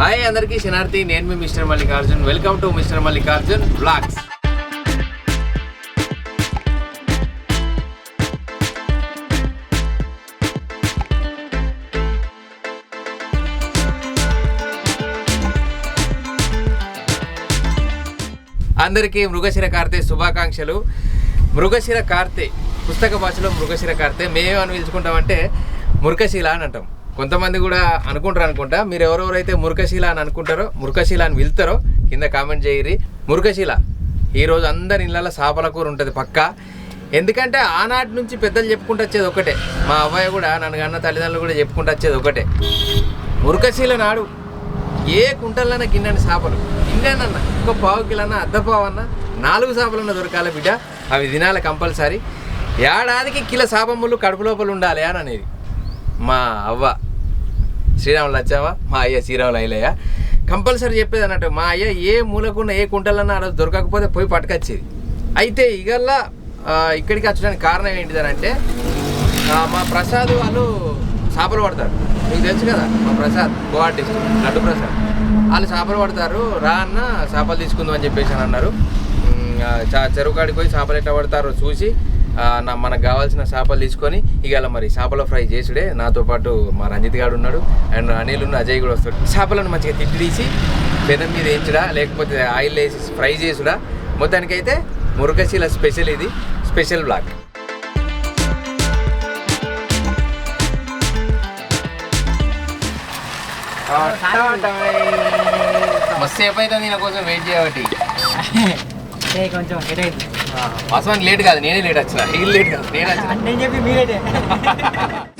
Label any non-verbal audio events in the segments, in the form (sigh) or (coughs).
Hi అందరికీ శనార్థి నేను మీ mister Mallikarjun. Welcome to mister Mallikarjun blogs అందరికీ మృగశిర కార్తె శుభాకాంక్షలు. మృగశిర కార్తె పుస్తక భాషలో మృగశిర కార్తె మేమేమని పిలుచుకుంటామంటే మురుకశీల అని అంటాం. కొంతమంది కూడా అనుకుంటారు అనుకుంటా. మీరు ఎవరెవరైతే మురుకశీల అని అనుకుంటారో మురుకశీల అని వెళ్తారో కింద కామెంట్ చేయరి మురుకశీల ఈరోజు అందరి ఇళ్ళలో చేపల కూర ఉంటుంది పక్కా. ఎందుకంటే ఆనాటి నుంచి పెద్దలు చెప్పుకుంటూ వచ్చేది ఒకటే. మా అబ్బాయి కూడా నన్ను కన్న తల్లిదండ్రులు కూడా చెప్పుకుంటూ వచ్చేది ఒకటే. మురుకశీల నాడు ఏ కుంటలన్నా గిన్నెని చేపలు గిన్నెనన్న ఒక పావు కిలన్నా అర్ధ పావు అన్న నాలుగు చేపలన్నా దొరకాలి బిడ్డ. అవి తినాలి కంపల్సరీ. ఏడాదికి కిలో చేపములు కడుపు లోపల ఉండాలి అని అనేది. మా అవ్వ. శ్రీరాములు వచ్చావా మా అయ్య శ్రీరాములు అయ్యలయ్య కంపల్సరీ చెప్పేది అన్నట్టు మా అయ్య ఏ మూలకున్న ఏ కుంటలన్నా ఆ రోజు దొరకకపోతే పోయి పట్టుకొచ్చేది. అయితే ఇగల్లా ఇక్కడికి వచ్చడానికి కారణం ఏంటిదనంటే మా ప్రసాద్ వాళ్ళు చేపలు పడతారు. మీకు తెలుసు కదా మా ప్రసాద్ కో ఆర్టిస్ట్ లడ్డు ప్రసాద్. వాళ్ళు చేపలు పడతారు రా అన్న చేపలు తీసుకుందాం అని చెప్పేసి అని అన్నారు. చా- చెరువు కాడికి పోయి చేపలు ఎట్లా పడతారో చూసి నా మనకు కావాల్సిన చేపలు తీసుకొని ఇవాళ మరి చేపల ఫ్రై చేసుడే నాతో పాటు మా రంజిత్ గారు ఉన్నాడు. అండ్ అనిల్ ఉన్న అజయ్ కూడా వస్తాడు. చేపలను మంచిగా తిట్టి తీసి పెనం మీద వేయించుడా లేకపోతే ఆయిల్ వేసి ఫ్రై చేసుడా. మొత్తానికైతే మురకశీల స్పెషల్ ఇది స్పెషల్ బ్లాక్ మస్తు సేపు అయితే దీని కోసం వెయిట్ చేయబట్టి. (laughs) కొంచెం లేట్ అయింది వాస్తవానికి లేట్ కాదు నేనే లేట్ వచ్చిన. వీళ్ళు లేట్ కాదు నేను వచ్చిన. నేను చెప్పి మీరేటే (laughs)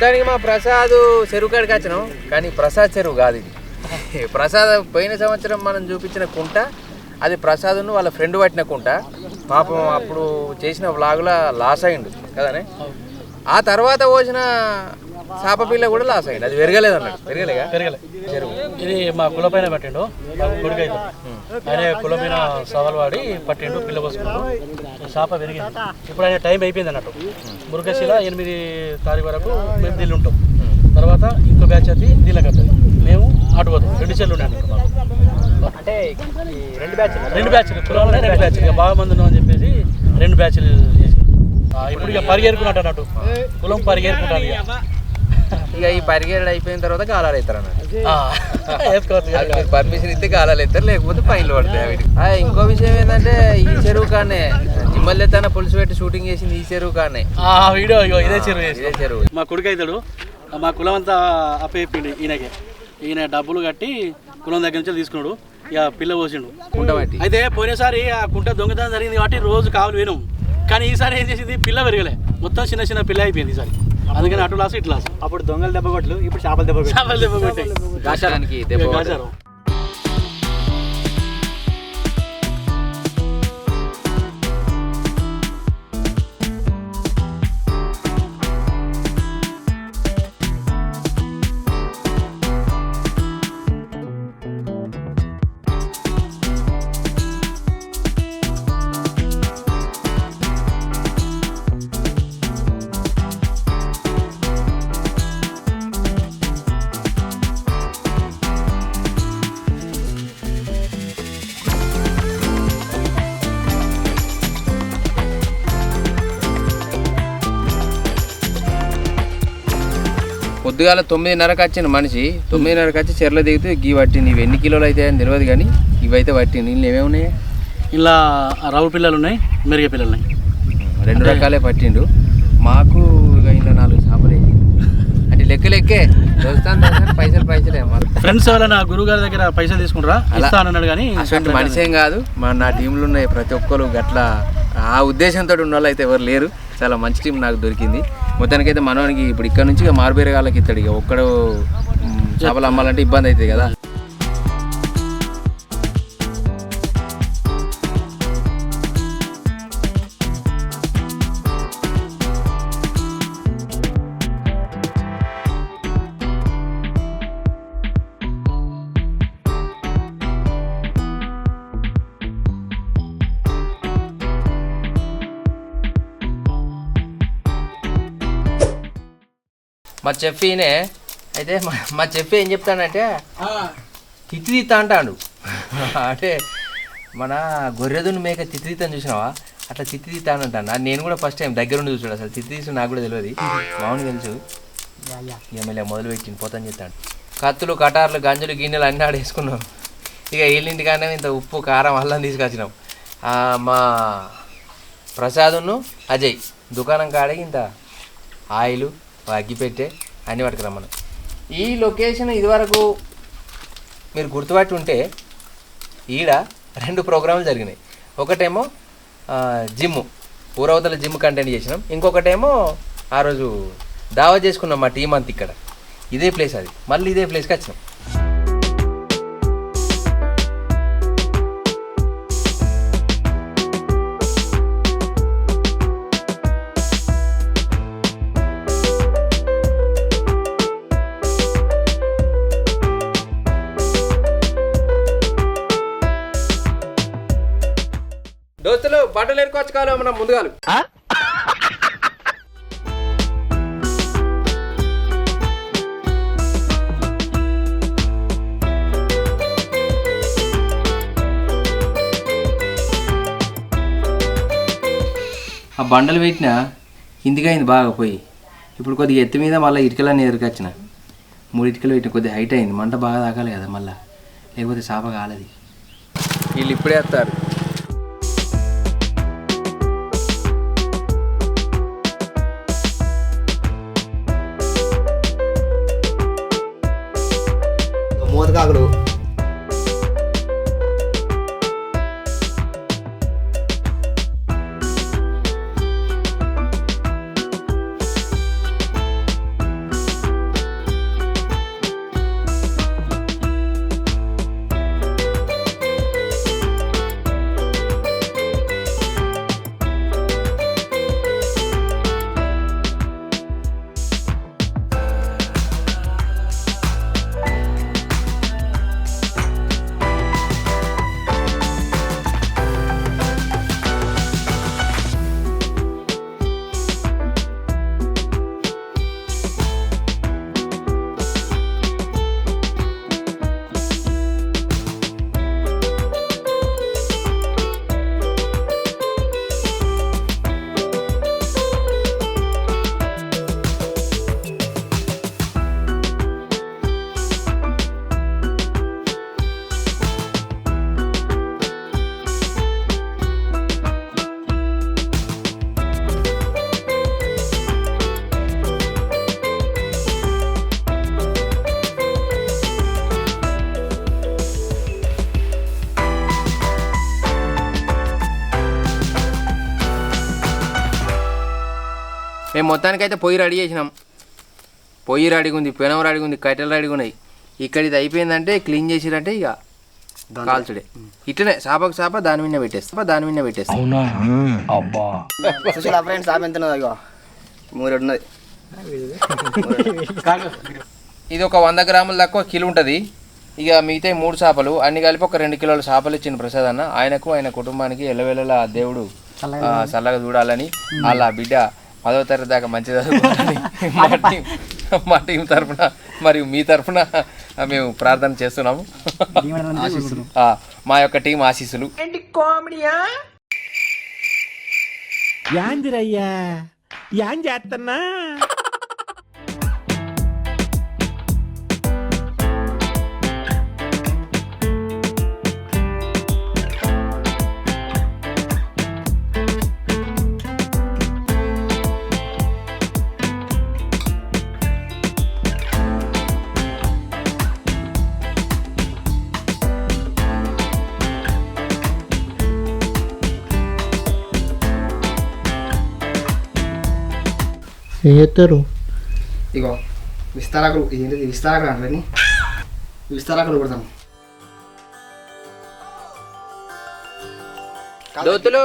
మొత్తానికి మా ప్రసాద్ చెరువు కాడికి వచ్చినాం. కానీ ప్రసాద్ చెరువు కాదు ఇది. (laughs) ప్రసాద్ పోయిన సంవత్సరం మనం చూపించిన కుంట అది ప్రసాద్ను వాళ్ళ ఫ్రెండ్ పట్టిన కుంట. పాపం అప్పుడు చేసిన వ్లాగులా లాస్ అయిండు కదనే? ఆ తర్వాత పోసిన చేప పిల్ల కూడా లాస్ అయింది అది పెరగలేదు అన్నాడు పెరగలేగా పెరగలే. చెరువు ఇది మా కుల పైన పట్టిండు. మా కొడుకు అయితే ఆయన కుల మీద సవాల్ వాడి పట్టిండు పిల్ల పోసుకున్నాడు చేప పెరిగింది. ఇప్పుడు ఆయన టైం అయిపోయింది అన్నట్టు. మురుగశిల ఎనిమిది తారీఖు వరకు మేము దీళ్ళు ఉంటాం. తర్వాత ఇంకో బ్యాచ్ అది దీళ్ళకి వస్తుంది మేము అటు పోతాం. రెండు చెల్లు ఉన్నాయి అన్నట్టు మాకు. అంటే రెండు బ్యాచ్ రెండు బ్యాచ్లు కులంలో రెండు బ్యాచ్లు. ఇక బాగా మంది ఉన్నాం అని చెప్పేసి రెండు బ్యాచ్లు ఇప్పుడు ఇక పరిగెరుకున్నట్టు అన్నట్టు. కులం పరిగెరుకుంటాను ఇక. ఇక ఈ పరిగెడు అయిపోయిన తర్వాత గాలాలు అవుతారు అన్నట్టు. పర్మిషన్ ఇస్తే గాలాలు ఎత్తారు లేకపోతే ఫైన్లు పడతాయి వీటికి ఇంకో విషయం ఏంటంటే ఈ చెరువు కానే జిమ్మల్లెత్తన పులుసు పెట్టి షూటింగ్ చేసింది ఈ చెరువు కానే ఆ వీడియో ఇగో ఇదే చెరువు ఇదే చెరువు. మా కొడుకు అవుతాడు మా కులం అంతా అప్పచెప్పిండు ఈయనకే. ఈయన డబ్బులు కట్టి కులం దగ్గర నుంచి తీసుకున్నాడు ఇక పిల్ల పోసిండు. కుంటమట్టి అయితే పోయినసారి ఆ కుంట దొంగతనం జరిగింది కాబట్టి రోజు కావాలి వినం కానీ ఈసారి ఏం చేసింది? పిల్ల పెరగలే. మొత్తం చిన్న చిన్న పిల్ల అయిపోయింది ఈసారి. అందుకని అటు లాస్ ఇటు లాస్. అప్పుడు దొంగలు దెబ్బ కొట్లు ఇప్పుడు చేపలు దెబ్బ కొట్లు చేపలు దెబ్బ కొట్టాయి. దెబ్బ పొద్దుగాల తొమ్మిదిన్నరకు వచ్చిన మనిషి తొమ్మిదిన్నరకు వచ్చి చెర్ల దిగితే గీ పట్టింది ఇవి ఎన్ని కిలోలు అయితే అని తెలియదు కానీ ఇవైతే పట్టింది నీళ్ళు ఏమేమి ఉన్నాయి? ఇలా రవ్వ పిల్లలు ఉన్నాయి మెరుగ పిల్లలు ఉన్నాయి. రెండు రకాలే పట్టిండు. మాకు ఇక ఇలా నాలుగు చేపలు అంటే లెక్క లెక్కే. పైసలు పైసలే ఫ్రెండ్స్ ఎవరైనా గురువు గారి దగ్గర పైసలు తీసుకుంటారా? అలా- అన్నాడు కానీ అటువంటి మనిషి ఏం కాదు. మా నా టీంలో ఉన్న ప్రతి ఒక్కరు గట్లా ఆ ఉద్దేశంతో ఉన్న వాళ్ళు అయితే ఎవరు లేరు. చాలా మంచి టీం నాకు దొరికింది. మొత్తానికైతే మనోనికి ఇప్పుడు ఇక్కడ నుంచి ఇక మారుబేరే వాళ్ళకి ఇస్తాడు ఇక. ఒక్కడు చేపలు అమ్మాలంటే ఇబ్బంది అవుతుంది కదా. మా చెఫీనే అయితే మా చెఫీ ఏం చెప్తాడంటే తిత్తి తీత అంటాడు. అంటే మన గొర్రెదుని మేక తిత్తి తీతని చూసినావా? అట్లా తిత్తి తీత అని అంటాను నేను కూడా ఫస్ట్ టైం దగ్గర ఉండి చూసాడు అసలు. తిత్తి తీసి నాకు కూడా తెలియదు మామూలు తెలుసు. ఎమ్మెల్యే మొదలు పెట్టింది పోతాను చెప్తాడు. కత్తులు కటార్లు గంజులు గిన్నెలు అన్నీ ఆడేసుకున్నాం ఇక వీళ్ళింటికన్నా ఇంత ఉప్పు కారం అల్లం తీసుకొచ్చినాం. మా ప్రసాదును అజయ్ దుకాణం కాడికి ఇంత ఆయిల్ అగ్గిపెట్టే అన్నీ పట్టుకురమ్మను ఈ లొకేషన్ ఇదివరకు మీరు గుర్తుపట్టి ఉంటే ఈడ రెండు ప్రోగ్రాంలు జరిగినాయి. ఒకటేమో జిమ్ ఊరవతల జిమ్ కంటెంట్ చేసినాం. ఇంకొకటేమో ఆ రోజు దావా చేసుకున్నాం మా టీం అంత ఇక్కడ. ఇదే ప్లేస్ అది. మళ్ళీ ఇదే ప్లేస్కి వచ్చినాం. ఎరుకొచ్చుకోవాలి మనం ముందుగాలు. ఆ? బండలు పెట్టినా ఇందుకైంది బాగా పోయి. ఇప్పుడు కొద్దిగా ఎత్తు మీద మళ్ళీ ఇటుకలన్నీ ఎదురుకొచ్చిన మూడు ఇటుకలు పెట్టిన కొద్దిగా హైట్ అయింది. మంట బాగా తాకాలి కదా మళ్ళీ. లేకపోతే చాప కాలది. వీళ్ళు ఇప్పుడే వస్తారు ಮೂವತ್ಗಾಗಲು మొత్తానికైతే పొయ్యి రెడీ చేసినాం. పొయ్యి రెడీగా ఉంది పెనం రెడీగా ఉంది కట్టెలు రెడీగా ఉన్నాయి. ఇక్కడ ఇది అయిపోయిందంటే క్లీన్ చేసిరంటే ఇక కాల్చుడే. ఇట్లనే చేపకు చేప దాని మీద పెట్టేస్తా దాని మీద పెట్టేస్తా. చూసారా ఫ్రెండ్స్ సాప్ ఎంత ఉన్నదో ఇగో. మూరెడు ఉన్నది ఇది ఒక వంద గ్రాముల తక్కువ కిలో ఉంటుంది. ఇక మిగతా మూడు చేపలు అన్ని కలిపి ఒక రెండు కిలోల చేపలు ఇచ్చిన ప్రసాద్ అన్న. ఆయనకు ఆయన కుటుంబానికి ఎల్లవెల్లలా ఆ దేవుడు చల్లగా చూడాలని వాళ్ళ బిడ్డ పదవ తరగతి దాకా మంచి చదువుకోవాలని (laughs) మా టీం మా టీం తరఫున మరియు మీ తరఫున మేము ప్రార్థన చేస్తున్నాము. ఆ, మా యొక్క టీం ఆశీస్సులు. యాందిరయ్యా యాన్ చేస్తున్నా ఏం చేస్తారు ఇగో విస్తారాకులు ఏంటిది విస్తారాకులు అంటే విస్తారాకులు కొడతాం దోతులు.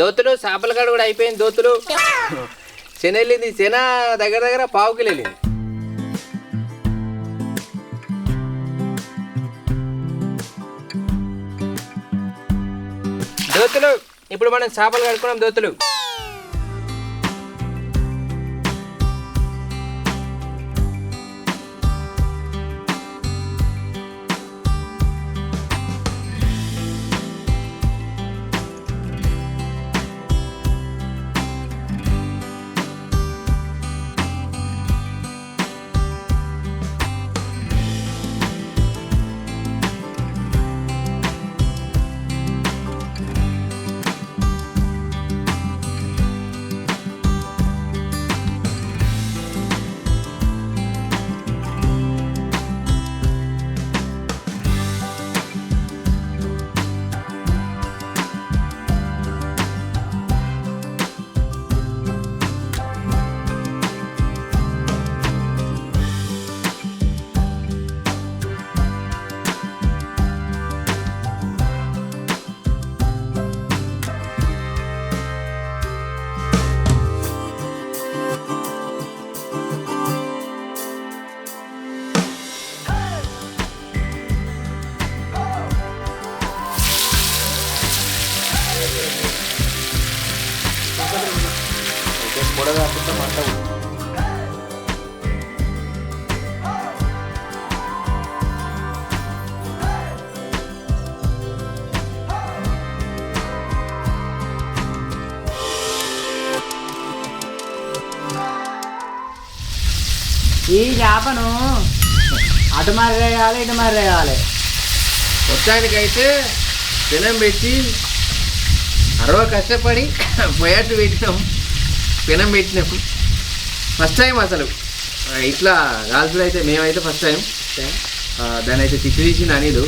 దోతులు చేపల కాడ కూడా అయిపోయింది దోతులు. శన వెళ్ళింది శన దగ్గర దగ్గర పావు కిలో వెళ్ళింది. దోతులు ఇప్పుడు మనం చేపలు కడుక్కున్నాం దోతులు. ఈ చేపను అటు మర్రేయాలి ఇటు మర్రేయాలి మొత్తానికైతే పెనం పెట్టి అరవ కష్టపడి (coughs) పోయాటు పెట్టినాం. పెనం పెట్టినాం. ఫస్ట్ టైం అసలు. ఇట్లా గాల్సులు అయితే మేమైతే ఫస్ట్ టైం దాని అయితే తిప్పి తీసింది అనిదు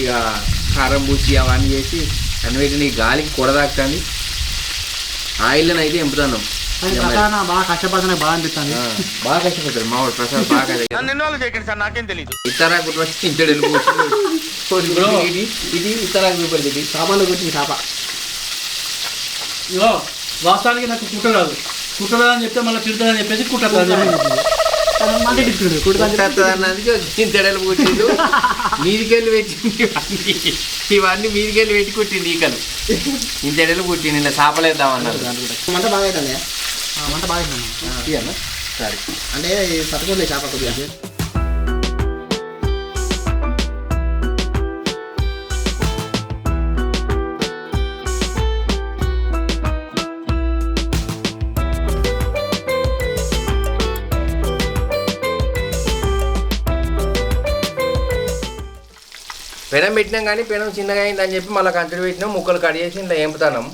ఇక కారం పూసి అవన్నీ చేసి అన్ని పెట్టిన ఈ గాలికి కూడదాకుతుంది. ఆయిల్ని అయితే ఎంపుతున్నాం. ప్రసాద్ బాగా కష్టపడుతున్నా బాగా అనిపిస్తుంది. ఆ, బాగా కష్టపడతారు మావాడు ప్రసాద్ బాగా ఇతరా గుర్తు ఇంటి ఇది ఇది ఇతరా చూపడుతుంది సామాన్లు కొట్టి చేప. ఇగో వాస్తవానికి నాకు కుట్ట రాదు. కుట్ట రాదని చెప్తే మళ్ళీ తిడతాదని చెప్పేసి కుట్ట మళ్ళీ తిట్టుడు. కుట్ట అన్నది ఇంతడలు పుట్టిండు మీదికెళ్ళి పెట్టింది ఇవన్నీ మీదికెళ్ళి పెట్టి కుట్టింది ఈకలు. ఇంతడలు పుట్టింది ఇలా చేపలేద్దాం అన్నారు మంట బాగా అవుతుంది వంట బాగా ఇవన్నా సరే. అంటే తట్టుకోలేదు చేప కొద్దిగా పెనం పెట్టినాం కానీ పెనం చిన్నగా అయింది అని చెప్పి మళ్ళీ కంచెడు పెట్టినాం ముక్కలు కట్ చేసి ఇలా ఏంపుతాం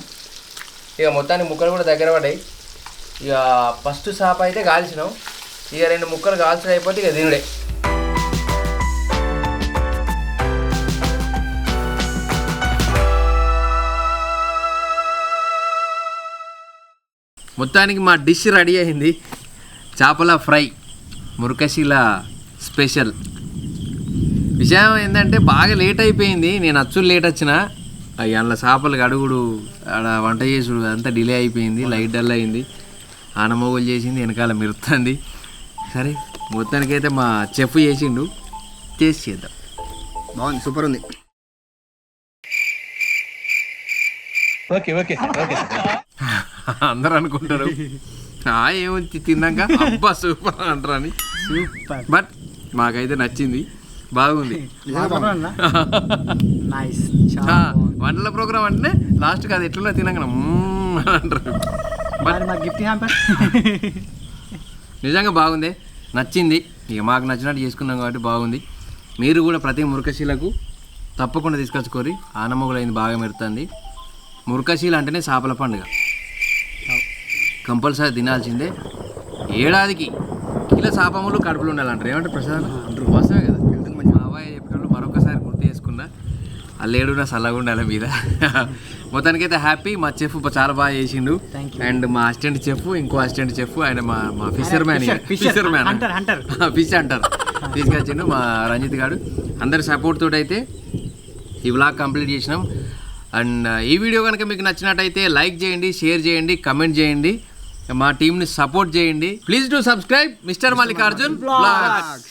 ఇక మొత్తానికి ముక్కలు కూడా దగ్గర పడ్డాయి. ఇక ఫస్ట్ సాప అయితే కాల్చినాం. ఇక రెండు ముక్కలు కాల్చడం అయిపోతే ఇక తినుడే. మొత్తానికి మా డిష్ రెడీ అయింది. చేపల ఫ్రై మురకశీల స్పెషల్. విషయం ఏంటంటే బాగా లేట్ అయిపోయింది. నేను అచ్చులు లేట్ వచ్చిన. అందులో చేపలు అడుగుడు ఆడ వంట చేసుడు అంతా డిలే అయిపోయింది. లైట్ డల్ అయింది. ఆనమోగులు చేసింది వెనకాల మిరుతుంది సరే మొత్తానికైతే మా చెఫ్ చేసిండు. టేస్ట్ చేద్దాం. బాగుంది సూపర్ ఉంది. అందరూ అనుకుంటారు. ఆ ఏమొచ్చి తిన్నాక? అబ్బా సూపర్ అంటారు అని. సూపర్. బట్ మాకైతే నచ్చింది. బాగుంది. వంటల ప్రోగ్రామ్ అంటే లాస్ట్కి అది ఎట్లా తినగా మ్మ్ అని అంటారు. మరి మా గిఫ్ట్ హ్యాంపర్ నిజంగా బాగుంది. నచ్చింది. ఇక మాకు నచ్చినట్టు చేసుకున్నాం కాబట్టి బాగుంది. మీరు కూడా ప్రతి మురకశీలకు తప్పకుండా తీసుకొచ్చుకోరి. ఆనమొగులైంది బాగా మెరుతుంది మురకశీల అంటేనే చేపల పండుగ. కంపల్సరీ తినాల్సిందే. ఏడాదికి కిలో చేపములు కడుపులు ఉండాలంటారు. ఏమంటారు ప్రసాద్? అంటారు వాస్తవే కదా. అల్లేడున్న చల్లగా ఉండాలి మీద. మొత్తానికైతే హ్యాపీ మా చెఫ్ చాలా బాగా చేసిండు. అండ్ మా అసిస్టెంట్ చెఫ్ ఇంకో అసిస్టెంట్ చెఫ్ ఆయన మా మా fissure man fissure man fish అంటారు తీసుకొచ్చిండు మా రంజిత్ గారు అందరి సపోర్ట్ తోటి అయితే ఈ వ్లాగ్ కంప్లీట్ చేసినాం. అండ్ ఈ వీడియో కనుక మీకు నచ్చినట్టయితే లైక్ చేయండి షేర్ చేయండి కమెంట్ చేయండి. మా టీంని సపోర్ట్ చేయండి. Please to subscribe mister Mallikarjun blogs